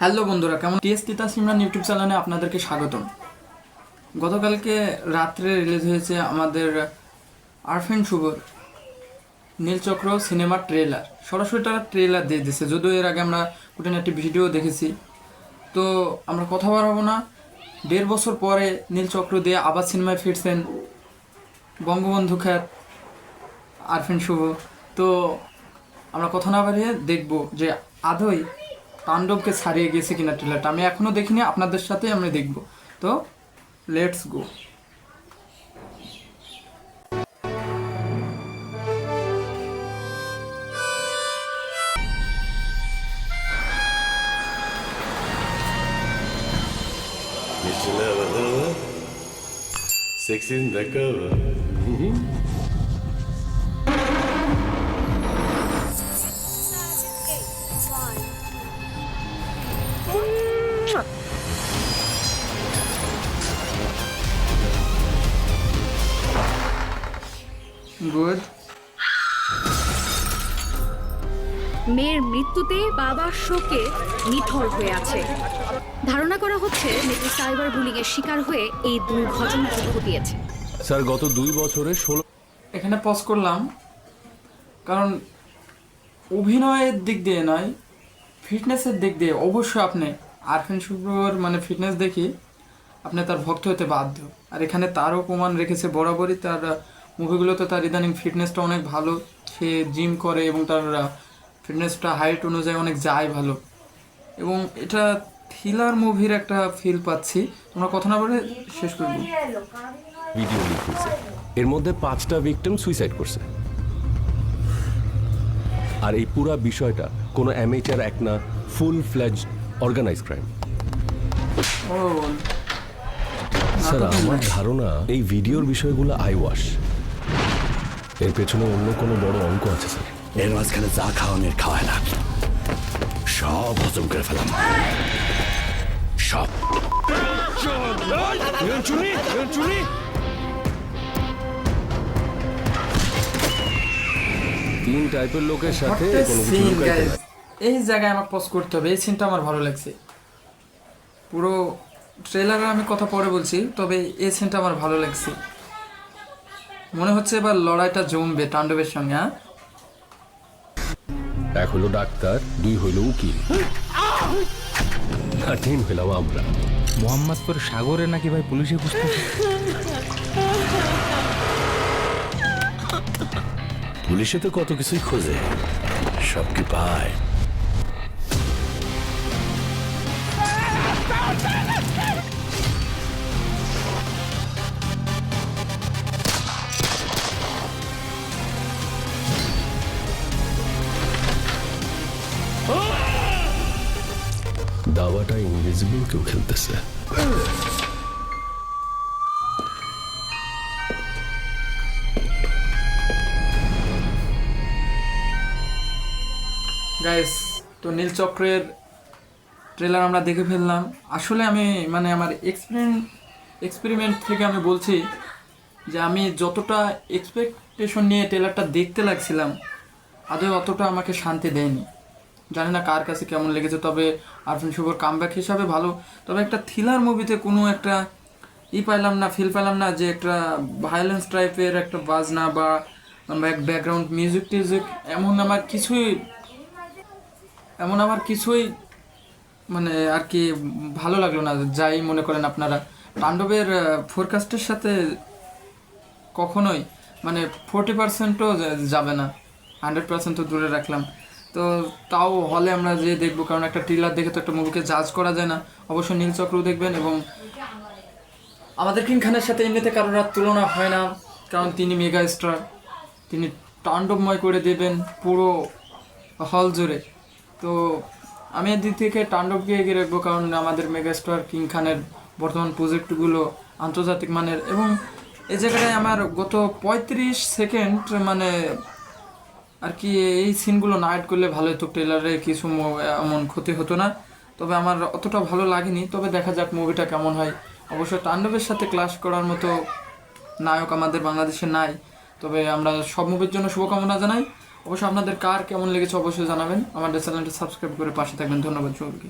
Hello বন্ধুরা, কেমন? T S তিতা সিমরান ইউটিউব চ্যানেলে আপনাদেরকে স্বাগতম। গতকালকে রাত্রে রিলিজ হয়েছে আমাদের আরফিন শুভর নীলচক্র সিনেমার ট্রেলার। সরাসরি তারা ট্রেলার দিয়ে দিয়েছে যদিও এর আগে আমরা কুটেন একটি ভিডিও দেখেছি। তো আমরা কথা বাড়াবো না। দেড় বছর পরে নীলচক্র দিয়ে আবার সিনেমায় ফিরছেন বঙ্গবন্ধু খ্যাত আরফিন শুভ। তো আমরা কথা না বাড়িয়ে দেখব যে আদৌ তাণ্ডবকে ছাড়িয়ে গেছে কিনা ট্রেলারটা আমি এখনও দেখিনি, আপনাদের সাথে আমরা দেখব তো let's go. Sexy in the cover. Good মেয়ের মৃত্যুতে বাবার শোকে নিথর হয়ে আছে। ধারণা করা হচ্ছে মেয়েটি সাইবার বুলিং এর শিকার হয়ে এই দুর্ঘটনাটি ঘটিয়েছে। স্যার গত দুই বছরে ষোলো এখানে পজ করলাম। কারণ অভিনয়ের দিক দিয়ে নয় ফিটনেসের দিক দিয়ে অবশ্যই আপনি আরফিন শুভ্রর মানে ফিটনেস দেখি আপনি তার ভক্ত হতে বাধ্য। আর এখানে তারও প্রমাণ রেখেছে বরাবরই তার মুভিগুলোতে তার ইদানিং ফিটনেসটা অনেক ভালো। সে জিম করে এবং তার ফিটনেসটা হাইট অনুযায়ী অনেক যায় ভালো। এবং এটা থ্রিলার মুভির একটা ফিল পাচ্ছি। তোমরা কথা না বলে শেষ করব ভিডিও লিক হয়েছে। এর মধ্যে পাঁচটা ভিকটিম সুইসাইড করছে। আর এই পুরা বিষয়টা কোনো অ্যামেচার এক না full fledged organised crime sir আমার ধারণা এই ভিডিওর বিষয়গুলো আই ওয়াশ এর পেছনে অন্য কোনো বড় অঙ্ক আছে স্যার। এর মাঝখানে যা খাওয়ানোর খাওয়ায় না সব হজম করে ফেলাম। সব। তিন টাইপের লোকের সাথে কোনো কিছু লুকাইতে guys. এই জায়গায় আমার পজ করতে হবে। এই সিনটা আমার ভালো লাগছে। পুরো ট্রেলারে আমি কথা পরে বলছি তবে এই সিনটা আমার ভালো লাগছে। মনে হচ্ছে এবার লড়াইটা জমবে তাণ্ডবের সঙ্গে হ্যাঁ? এক হলো ডাক্তার দুই হইল উকিল। আর তিন হইলাম আমরা। মোহাম্মদপুর সাগরে নাকি ভাই পুলিশে খুঁজতেছে পুলিশে তো কত কিছুই খোঁজে। সব কি পায়? কেউ খেলতেছে গাইস তো নীল চক্রের ট্রেলার আমরা দেখে ফেললাম। আসলে আমি মানে আমার এক্সপেরিমেন্ট এক্সপেরিমেন্ট থেকে আমি বলছি যে আমি যতটা এক্সপেকটেশন নিয়ে ট্রেলারটা দেখতে লাগছিলাম, আদৌ অতটা আমাকে শান্তি দেয়নি। জানি না কার কাছে কেমন লেগেছে, তবে আরফিন শুভর কামব্যাক হিসাবে ভালো। তবে একটা থ্রিলার মুভিতে কোনো একটা ই পাইলাম না ফিল পেলাম না যে একটা ভায়োলেন্স টাইপের একটা বাজনা বা ব্যাকগ্রাউন্ড মিউজিক টিউজিক, এমন আমার কিছুই, এমন আমার কিছুই মানে আর কি ভালো লাগল না। যাই মনে করেন আপনারা তাণ্ডবের ফোরকাস্টের সাথে কখনোই মানে ফোরটি পার্সেন্টও যাবে না। হান্ড্রেড পার্সেন্ট তো দূরে রাখলাম। তো তাও হলে আমরা যে দেখব, কারণ একটা ট্রিলার দেখে তো একটা মুভিকে জাজ করা যায় না। অবশ্যই নীলচক্রও দেখবেন এবং আমাদের কিং খানের সাথে এমনিতে কারোর আর তুলনা হয় না, কারণ তিনি মেগা স্টার তিনি তাণ্ডবময় করে দেবেন পুরো হল জুড়ে। তো আমি এর দিক থেকে তাণ্ডবকে এগিয়ে রাখব, কারণ আমাদের মেগাস্টার কিং খানের বর্তমান প্রজেক্টগুলো আন্তর্জাতিক মানের এবং এই জায়গাটায় আমার গত পঁয়ত্রিশ সেকেন্ড মানে আর কি, এই সিনগুলো না অ্যাড করলে ভালো হতো। ট্রেলারে কিছু এমন ক্ষতি হতো না। তবে আমার অতটা ভালো লাগেনি। তবে দেখা যাক মুভিটা কেমন হয়। অবশ্য তাণ্ডবের সাথে ক্লাস করার মতো নায়ক আমাদের বাংলাদেশে নাই। তবে আমরা সব মুভির জন্য শুভকামনা জানাই। অবশ্যই আপনাদের কার কেমন লেগেছে অবশ্যই জানাবেন। আমাদের চ্যানেলটা সাবস্ক্রাইব করে পাশে থাকবেন। ধন্যবাদ সবাইকে।